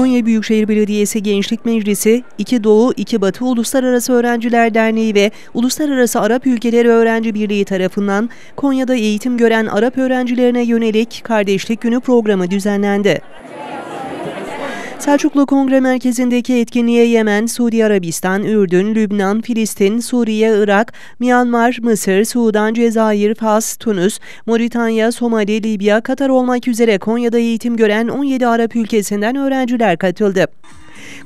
Konya Büyükşehir Belediyesi Gençlik Meclisi, İki Doğu, İki Batı Uluslararası Öğrenciler Derneği ve Uluslararası Arap Ülkeleri Öğrenci Birliği tarafından Konya'da eğitim gören Arap öğrencilerine yönelik Kardeşlik Günü programı düzenlendi. Selçuklu Kongre Merkezi'ndeki etkinliğe Yemen, Suudi Arabistan, Ürdün, Lübnan, Filistin, Suriye, Irak, Myanmar, Mısır, Sudan, Cezayir, Fas, Tunus, Moritanya, Somali, Libya, Katar olmak üzere Konya'da eğitim gören 17 Arap ülkesinden öğrenciler katıldı.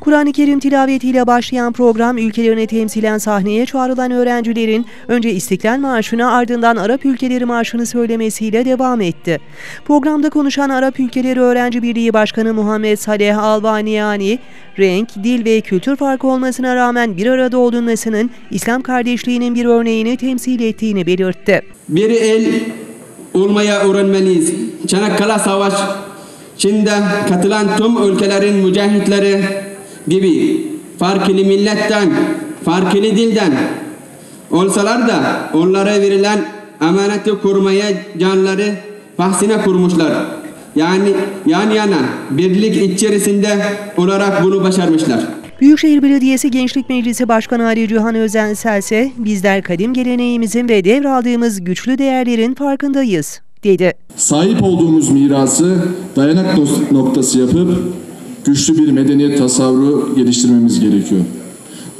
Kur'an-ı Kerim tilavetiyle başlayan program ülkelerini temsilen sahneye çağrılan öğrencilerin önce İstiklal Marşı'nı ardından Arap Ülkeleri Marşı'nı söylemesiyle devam etti. Programda konuşan Arap Ülkeleri Öğrenci Birliği Başkanı Muhammed Saleh Albaniyani, renk, dil ve kültür farkı olmasına rağmen bir arada olunmasının İslam kardeşliğinin bir örneğini temsil ettiğini belirtti. Bir el olmaya öğrenmeliyiz. Çanakkale Savaş Çin'de katılan tüm ülkelerin mücahitleri gibi farklı milletten, farklı dilden olsalar da onlara verilen emaneti korumaya canları bahsine kurmuşlar. Yani yan yana birlik içerisinde olarak bunu başarmışlar. Büyükşehir Belediyesi Gençlik Meclisi Başkanı Ali Cihan Özensel ise bizler kadim geleneğimizin ve devraldığımız güçlü değerlerin farkındayız dedi. Sahip olduğumuz mirası dayanak noktası yapıp güçlü bir medeniyet tasavvuru geliştirmemiz gerekiyor.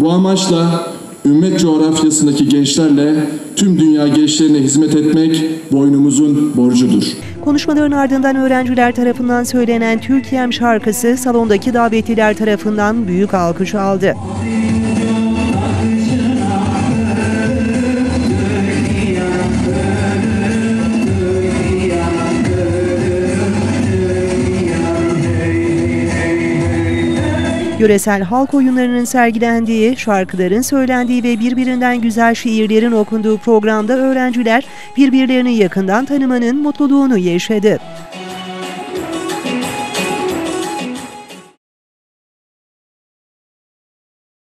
Bu amaçla ümmet coğrafyasındaki gençlerle tüm dünya gençlerine hizmet etmek boynumuzun borcudur. Konuşmaların ardından öğrenciler tarafından söylenen Türkiye'm şarkısı salondaki davetliler tarafından büyük alkış aldı. Yöresel halk oyunlarının sergilendiği, şarkıların söylendiği ve birbirinden güzel şiirlerin okunduğu programda öğrenciler birbirlerini yakından tanımanın mutluluğunu yaşadı.